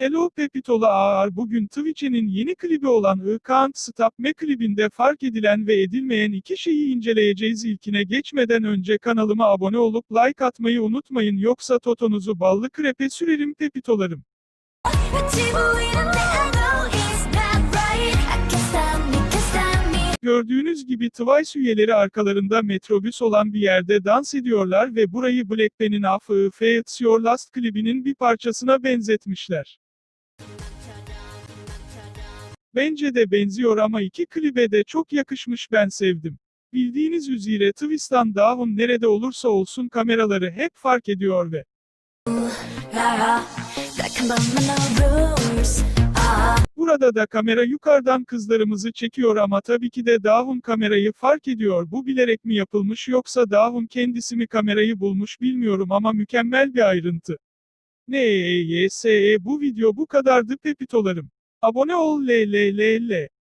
Hello Pepitola AR bugün Twitch'in yeni klibi olan I Can't Stop Me klibinde fark edilen ve edilmeyen iki şeyi inceleyeceğiz. İlkine geçmeden önce kanalıma abone olup like atmayı unutmayın yoksa totonuzu ballı krepe sürerim Pepitolarım. Gördüğünüz gibi Twice üyeleri arkalarında metrobüs olan bir yerde dans ediyorlar ve burayı Blackpen'in Afı Fates Your Last klibinin bir parçasına benzetmişler. Bence de benziyor ama iki klibe de çok yakışmış ben sevdim. Bildiğiniz üzere Twistan Dawn nerede olursa olsun kameraları hep fark ediyor ve Burada da kamera yukarıdan kızlarımızı çekiyor ama tabii ki de Dahum kamerayı fark ediyor. Bu bilerek mi yapılmış yoksa Dahum kendisi mi kamerayı bulmuş bilmiyorum ama mükemmel bir ayrıntı. Neyse bu video bu kadardı pepitolarım. Abone ol l l l l.